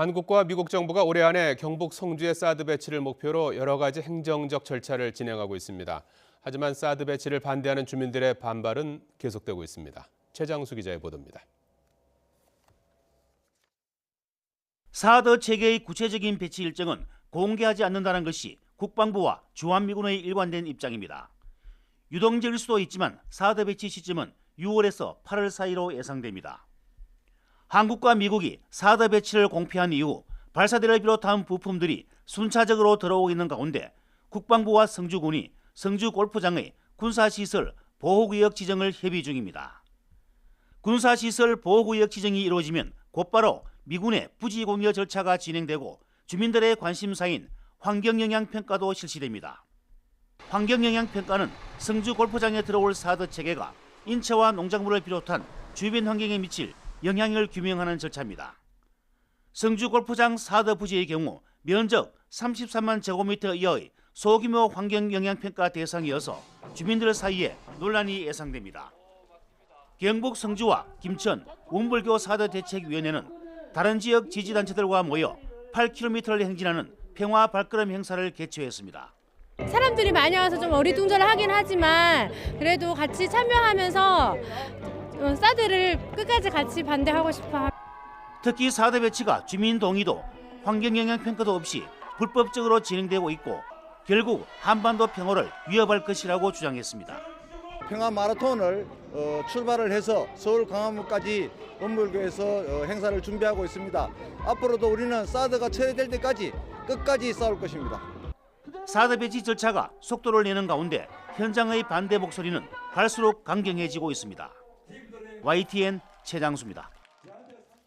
한국과 미국 정부가 올해 안에 경북 성주의 사드 배치를 목표로 여러 가지 행정적 절차를 진행하고 있습니다. 하지만 사드 배치를 반대하는 주민들의 반발은 계속되고 있습니다. 최장수 기자의 보도입니다. 사드 체계의 구체적인 배치 일정은 공개하지 않는다는 것이 국방부와 주한미군의 일관된 입장입니다. 유동적일 수도 있지만 사드 배치 시점은 6월에서 8월 사이로 예상됩니다. 한국과 미국이 사드 배치를 공표한 이후 발사대를 비롯한 부품들이 순차적으로 들어오고 있는 가운데 국방부와 성주군이 성주 골프장의 군사시설 보호구역 지정을 협의 중입니다. 군사시설 보호구역 지정이 이루어지면 곧바로 미군의 부지 공여 절차가 진행되고 주민들의 관심사인 환경영향평가도 실시됩니다. 환경영향평가는 성주 골프장에 들어올 사드 체계가 인체와 농작물을 비롯한 주변 환경에 미칠 영향을 규명하는 절차입니다. 성주 골프장 사드 부지의 경우 면적 33만 제곱미터 이하의 소규모 환경 영향 평가 대상이어서 주민들 사이에 논란이 예상됩니다. 경북 성주와 김천, 운불교 사드 대책위원회는 다른 지역 지지단체들과 모여 8km를 행진하는 평화 발걸음 행사를 개최했습니다. 사람들이 많이 와서 좀 어리둥절하긴 하지만 그래도 같이 참여하면서 어, 사드를 끝까지 같이 반대하고 싶어 특히 사드 배치가 주민 동의도 환경 영향 평가도 없이 불법적으로 진행되고 있고 결국 한반도 평화를 위협할 것이라고 주장했습니다. 평화 마라톤을 어, 출발을 해서 서울 광화문까지 원불교에서 어, 행사를 준비하고 있습니다. 앞으로도 우리는 사드가 처리될 때까지 끝까지 싸울 것입니다. 사드 배치 절차가 속도를 내는 가운데 현장의 반대 목소리는 갈수록 강경해지고 있습니다. YTN 최장수입니다.